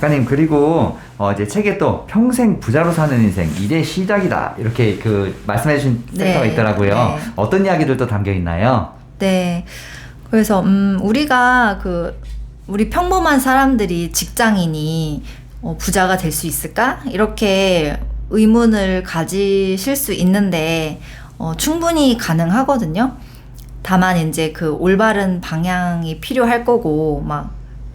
작가님 그리고 어, 이제 책에 또 평생 부자로 사는 인생 이제 시작이다 이렇게 그 말씀해주신 네. 섹터가 있더라고요. 네. 어떤 이야기들도 담겨 있나요? 네. 그래서 음 우리가 그 우리 평범한 사람들이 직장인이 어, 부자가 될 수 있을까? 이렇게 의문을 가지실 수 있는데 어, 충분히 가능하거든요. 다만 이제 그 올바른 방향이 필요할 거고 막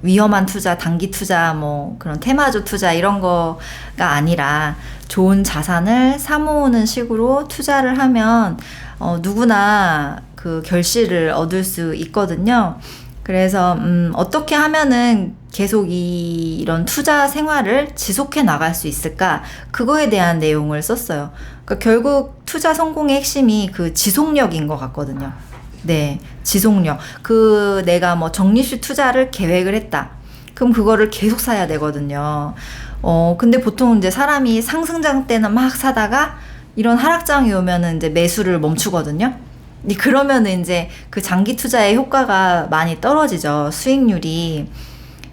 위험한 투자, 단기 투자, 뭐 그런 테마주 투자 이런 거가 아니라 좋은 자산을 사모으는 식으로 투자를 하면 어, 누구나 그 결실을 얻을 수 있거든요. 그래서 음, 어떻게 하면은 계속 이 이런 투자 생활을 지속해 나갈 수 있을까? 그거에 대한 내용을 썼어요. 그러니까 결국 투자 성공의 핵심이 그 지속력인 것 같거든요. 네, 지속력. 그 내가 뭐 적립식 투자를 계획을 했다. 그럼 그거를 계속 사야 되거든요. 어, 근데 보통 이제 사람이 상승장 때는 막 사다가 이런 하락장이 오면은 이제 매수를 멈추거든요. 이- 그러면은 이제 그 장기 투자의 효과가 많이 떨어지죠. 수익률이.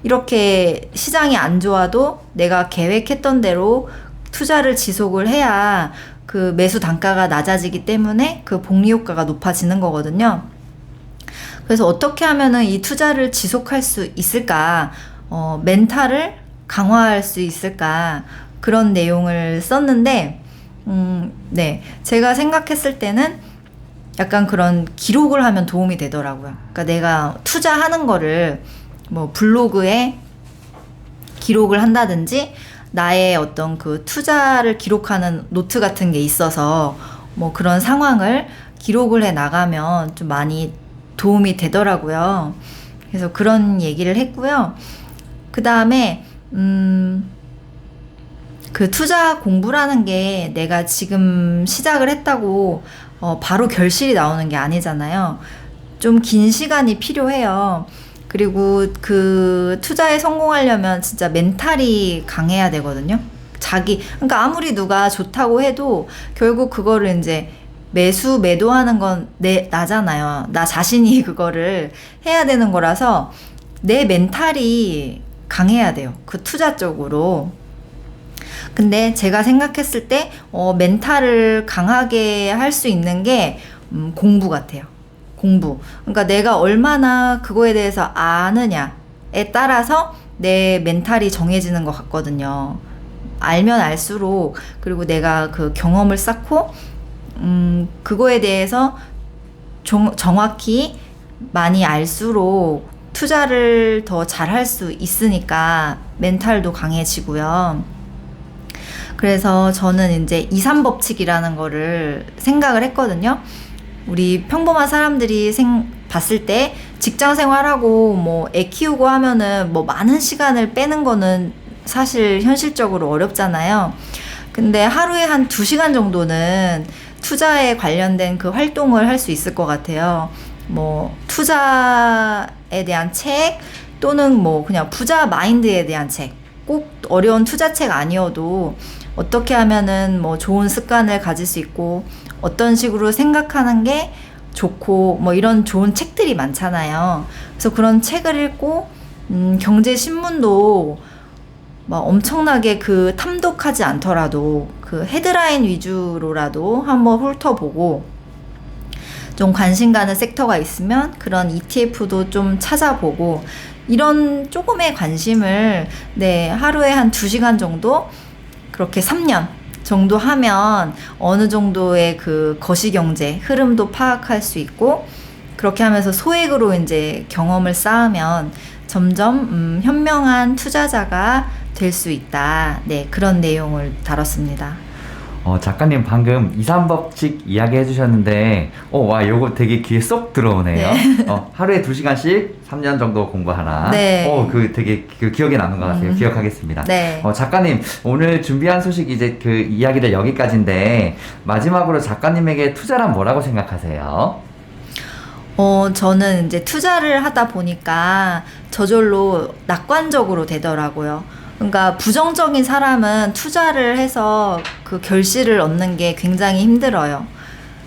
이렇게 시장이 안 좋아도 내가 계획했던 대로 투자를 지속을 해야 그 매수 단가가 낮아지기 때문에 그 복리 효과가 높아지는 거거든요. 그래서 어떻게 하면은 이 투자를 지속할 수 있을까? 어, 멘탈을 강화할 수 있을까? 그런 내용을 썼는데, 음, 네. 제가 생각했을 때는 약간 그런 기록을 하면 도움이 되더라고요. 그러니까 내가 투자하는 거를 뭐 블로그에 기록을 한다든지 나의 어떤 그 투자를 기록하는 노트 같은 게 있어서 뭐 그런 상황을 기록을 해 나가면 좀 많이 도움이 되더라고요. 그래서 그런 얘기를 했고요. 그 다음에, 음, 그 투자 공부라는 게 내가 지금 시작을 했다고 어, 바로 결실이 나오는 게 아니잖아요. 좀 긴 시간이 필요해요. 그리고 그 투자에 성공하려면 진짜 멘탈이 강해야 되거든요. 자기, 그러니까 아무리 누가 좋다고 해도 결국 그거를 이제 매수, 매도하는 건 내, 나잖아요. 나 자신이 그거를 해야 되는 거라서 내 멘탈이 강해야 돼요. 그 투자 쪽으로. 근데 제가 생각했을 때, 어, 멘탈을 강하게 할 수 있는 게, 음, 공부 같아요. 공부. 그러니까 내가 얼마나 그거에 대해서 아느냐에 따라서 내 멘탈이 정해지는 것 같거든요. 알면 알수록, 그리고 내가 그 경험을 쌓고, 음, 그거에 대해서 정, 정확히 많이 알수록 투자를 더 잘할 수 있으니까 멘탈도 강해지고요. 그래서 저는 이제 2, 3법칙이라는 거를 생각을 했거든요. 우리 평범한 사람들이 생, 봤을 때 직장 생활하고 뭐 애 키우고 하면은 뭐 많은 시간을 빼는 거는 사실 현실적으로 어렵잖아요. 근데 하루에 한 2시간 정도는 투자에 관련된 그 활동을 할 수 있을 것 같아요. 뭐 투자에 대한 책 또는 뭐 그냥 부자 마인드에 대한 책. 꼭 어려운 투자책 아니어도 어떻게 하면은 뭐 좋은 습관을 가질 수 있고 어떤 식으로 생각하는 게 좋고 뭐 이런 좋은 책들이 많잖아요. 그래서 그런 책을 읽고 음, 경제 신문도 막 엄청나게 그 탐독하지 않더라도 그 헤드라인 위주로라도 한번 훑어보고 좀 관심 가는 섹터가 있으면 그런 ETF도 좀 찾아보고 이런 조금의 관심을 네, 하루에 한 2시간 정도 그렇게 3년 정도 하면 어느 정도의 그 거시 경제 흐름도 파악할 수 있고 그렇게 하면서 소액으로 이제 경험을 쌓으면 점점 음, 현명한 투자자가 될 수 있다. 네, 그런 내용을 다뤘습니다. 어, 작가님 방금 2, 3법칙 이야기 해주셨는데, 어, 와, 요거 되게 귀에 쏙 들어오네요. 어, 하루에 2시간씩 3년 정도 공부하나. 네. 어, 그 되게 그 기억에 남는 것 같아요. 음. 기억하겠습니다. 네. 어, 작가님, 오늘 준비한 소식 이제 그 이야기들 여기까지인데, 마지막으로 작가님에게 투자란 뭐라고 생각하세요? 어, 저는 이제 투자를 하다 보니까 저절로 낙관적으로 되더라고요. 그러니까 부정적인 사람은 투자를 해서 그 결실을 얻는 게 굉장히 힘들어요.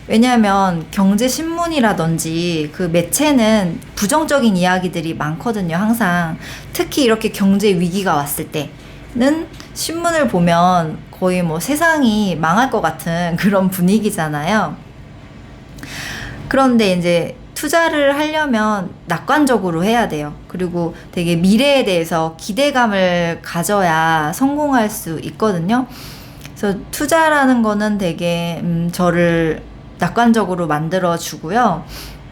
왜냐하면 경제 신문이라든지 그 매체는 부정적인 이야기들이 많거든요, 항상. 특히 이렇게 경제 위기가 왔을 때는 신문을 보면 거의 뭐 세상이 망할 것 같은 그런 분위기잖아요. 그런데 이제 투자를 하려면 낙관적으로 해야 돼요. 그리고 되게 미래에 대해서 기대감을 가져야 성공할 수 있거든요. 그래서 투자라는 거는 되게 음, 저를 낙관적으로 만들어 주고요.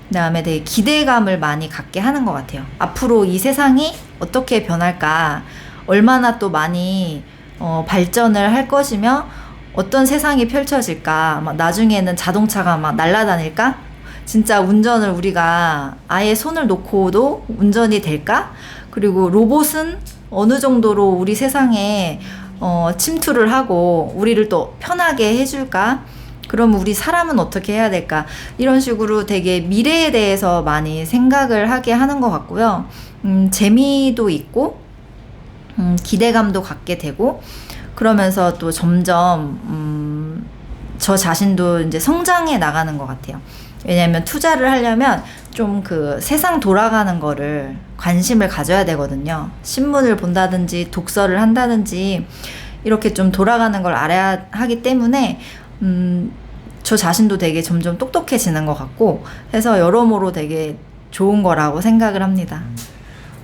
그다음에 되게 기대감을 많이 갖게 하는 것 같아요. 앞으로 이 세상이 어떻게 변할까, 얼마나 또 많이 어, 발전을 할 것이며 어떤 세상이 펼쳐질까, 막 나중에는 자동차가 막 날아다닐까, 진짜 운전을 우리가 아예 손을 놓고도 운전이 될까? 그리고 로봇은 어느 정도로 우리 세상에 어, 침투를 하고 우리를 또 편하게 해줄까? 그럼 우리 사람은 어떻게 해야 될까? 이런 식으로 되게 미래에 대해서 많이 생각을 하게 하는 것 같고요. 음, 재미도 있고, 음, 기대감도 갖게 되고, 그러면서 또 점점, 음, 저 자신도 이제 성장해 나가는 것 같아요. 왜냐하면 투자를 하려면 좀 그 세상 돌아가는 거를 관심을 가져야 되거든요. 신문을 본다든지 독서를 한다든지 이렇게 좀 돌아가는 걸 알아야 하기 때문에 음, 저 자신도 되게 점점 똑똑해지는 것 같고 해서 여러모로 되게 좋은 거라고 생각을 합니다.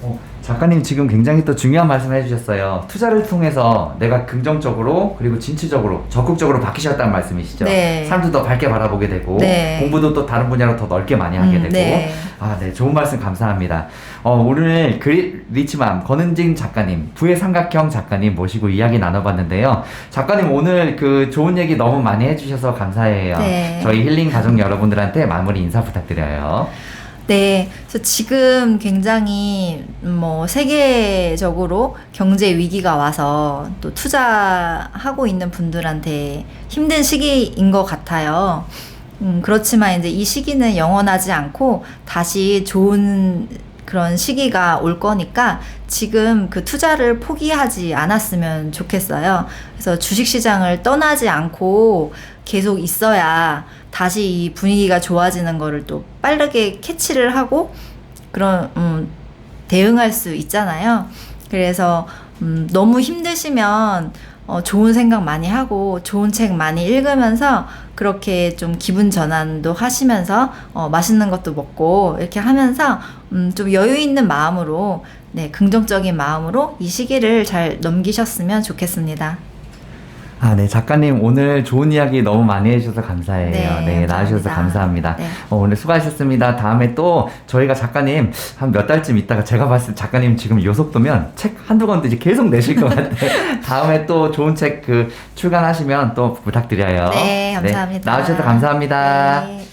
어, 작가님 지금 굉장히 또 중요한 말씀 해주셨어요. 투자를 통해서 내가 긍정적으로 그리고 진취적으로 적극적으로 바뀌셨다는 말씀이시죠. 네. 사람도 더 밝게 바라보게 되고 네. 공부도 또 다른 분야로 더 넓게 많이 하게 음, 되고 네. 아, 네, 좋은 말씀 감사합니다. 어, 오늘 그리, 리치맘 권은진 작가님, 부의 삼각형 작가님 모시고 이야기 나눠봤는데요. 작가님 오늘 그 좋은 얘기 너무 많이 해주셔서 감사해요. 네. 저희 힐링 가족 여러분들한테 마무리 인사 부탁드려요. 네, 그래서 지금 굉장히 음, 뭐 세계적으로 경제 위기가 와서 또 투자하고 있는 분들한테 힘든 시기인 것 같아요. 음, 그렇지만 이제 이 시기는 영원하지 않고 다시 좋은 그런 시기가 올 거니까 지금 그 투자를 포기하지 않았으면 좋겠어요. 그래서 주식 시장을 떠나지 않고 계속 있어야 다시 이 분위기가 좋아지는 거를 또 빠르게 캐치를 하고 그런 음, 대응할 수 있잖아요. 그래서 음, 너무 힘드시면 어, 좋은 생각 많이 하고 좋은 책 많이 읽으면서 그렇게 좀 기분 전환도 하시면서 어, 맛있는 것도 먹고 이렇게 하면서 음, 좀 여유 있는 마음으로 네, 긍정적인 마음으로 이 시기를 잘 넘기셨으면 좋겠습니다. 아, 네, 작가님 오늘 좋은 이야기 너무 많이 해주셔서 감사해요. 네, 네, 나와주셔서 감사합니다. 감사합니다. 네. 어, 오늘 수고하셨습니다. 다음에 또 저희가 작가님 한 몇 달쯤 있다가 제가 봤을 때 작가님 지금 요 속도면 책 한두 권도 이제 계속 내실 것 같아요. 다음에 또 좋은 책 그 출간하시면 또 부탁드려요. 네, 감사합니다. 나와주셔서 감사합니다. 네.